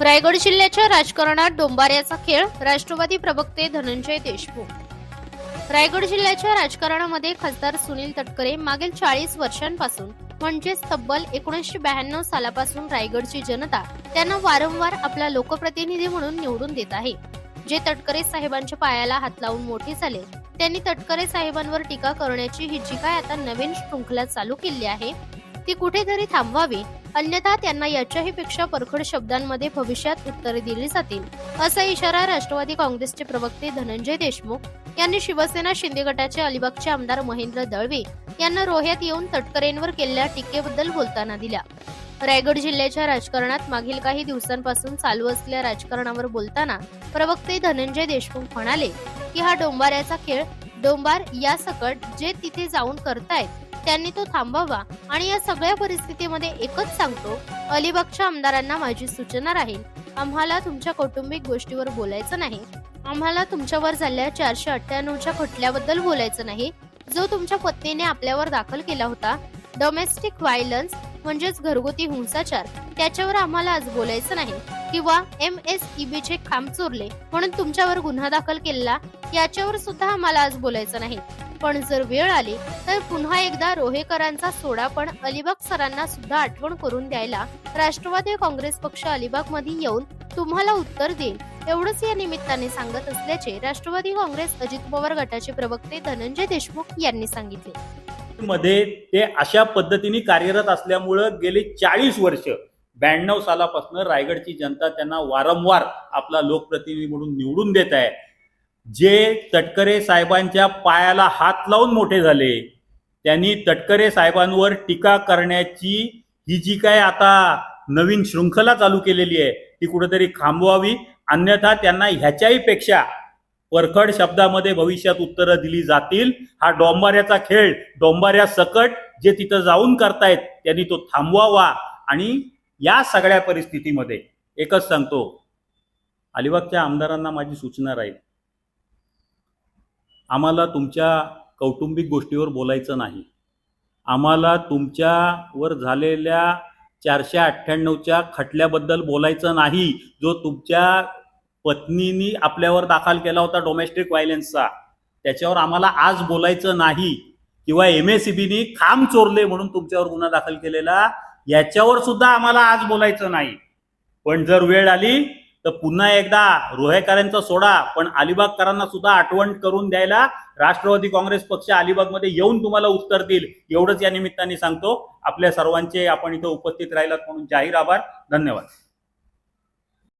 रायगड जिल्ह्याच्या राजकारणात डोंबाऱ्याचा खेळ राष्ट्रवादी प्रवक्ते धनंजय देशमुख. रायगड जिल्ह्याच्या राजकारणामध्ये खासदार सुनील तटकरे मागील चाळीस वर्षांपासून म्हणजेच तब्बल एकोणीसशे ब्याण्णव सालापासून रायगडची जनता त्यांना वारंवार आपला लोकप्रतिनिधी म्हणून निवडून देत आहे. जे तटकरे साहेबांच्या पायाला हात लावून मोठे झाले त्यांनी तटकरे साहेबांवर टीका करण्याची ही जी काय आता नवीन शृंखला चालू केली आहे ती कुठेतरी थांबवावी अन्यथा त्यांना याच्याही पेक्षा परखड शब्दांमध्ये भविष्यात उत्तरे दिली जातील. असा इशारा राष्ट्रवादी काँग्रेसचे प्रवक्ते धनंजय देशमुख यांनी शिवसेना शिंदे गटाचे अलिबागचे आमदार महेंद्र दळवे यांना रोह्यात येऊन तटकरेंवर केलेल्या टीकेबद्दल बोलताना दिल्या. रायगड जिल्ह्याच्या राजकारणात मागील काही दिवसांपासून चालू असलेल्या राजकारणावर बोलताना प्रवक्ते धनंजय देशमुख म्हणाले की हा डोंबाऱ्याचा खेळ डोंबार या सकट जे तिथे जाऊन करतायत त्यांनी तो थांबवावा आणि या सगळ्या परिस्थितीमध्ये एकच सांगतो अलिबागच्या आमदारांना माझी सूचना राहील. आम्हाला तुमच्या कौटुंबिक गोष्टीवर बोलायचं नाही. आम्हाला तुमच्यावर झालेल्या चारशे अठ्ठ्याण्णवच्या खटल्याबद्दल बोलायचं नाही. जो तुमच्या पत्नीने आपल्यावर दाखल केला होता डोमेस्टिक व्हायलन्स म्हणजेच घरगुती हिंसाचार त्याच्यावर आम्हाला आज बोलायचं नाही. किंवा एम एस ईबी चे खांब चोरले म्हणून तुमच्यावर गुन्हा दाखल केला याच्यावर सुद्धा आम्हाला आज बोलायचं नाही. पण जर वेळ आली तर पुन्हा एकदा रोहेकरांचा सोडा पण अलिबाग सरांना सुद्धा आठवण करून द्यायला राष्ट्रवादी काँग्रेस पक्ष अलिबागमध्ये येऊन तुम्हाला उत्तर देईल. एवढंच या निमित्ताने सांगत असल्याचे राष्ट्रवादी काँग्रेस अजित पवार गटाचे प्रवक्ते धनंजय देशमुख यांनी सांगितले. मध्ये ते अशा पद्धतीने कार्यरत असल्यामुळं गेली चाळीस वर्ष ब्याण्णव सालापासून रायगडची जनता त्यांना वारंवार आपला लोकप्रतिनिधी म्हणून निवडून देत आहे. जे तटकरे साहेबांच्या पायाला हात लावून मोठे झाले त्यांनी तटकरे साहेबांवर टीका करण्याची ही जी काय आता नवीन शृंखला चालू केलेली आहे ती कुठेतरी थांबवावी. अन्यथा त्यांना ह्याच्याही पेक्षा परखड शब्दामध्ये भविष्यात उत्तरं दिली जातील. हा डोंबाऱ्याचा खेळ डोंबाऱ्या सकट जे तिथं जाऊन करतायत त्यांनी तो थांबवावा. आणि या सगळ्या परिस्थितीमध्ये एकच सांगतो अलिबागच्या आमदारांना माझी सूचना राहील. आम्हाला तुमच्या कौटुंबिक गोष्टीवर बोलायचं नाही. आम्हाला तुमच्यावर झालेल्या चारशे अठ्ठ्याण्णवच्या खटल्याबद्दल बोलायचं नाही जो तुमच्या पत्नीनी आपल्यावर दाखल केला होता डोमेस्टिक व्हायलेन्सचा त्याच्यावर आम्हाला आज बोलायचं नाही किंवा एम एस बीनी खांब चोरले म्हणून तुमच्यावर गुन्हा दाखल केलेला याच्यावर सुद्धा आम्हाला आज बोलायचं नाही. पण जर वेळ आली तर पुन्हा एकदा रोहेकरांचा सोडा पण अलिबागकरांना सुद्धा आठवण करून द्यायला राष्ट्रवादी काँग्रेस पक्ष अलिबागमध्ये येऊन तुम्हाला उत्तर देईल. एवढंच या निमित्ताने सांगतो. आपल्या सर्वांचे आपण इथं उपस्थित राहिलात म्हणून जाहीर आभार. धन्यवाद.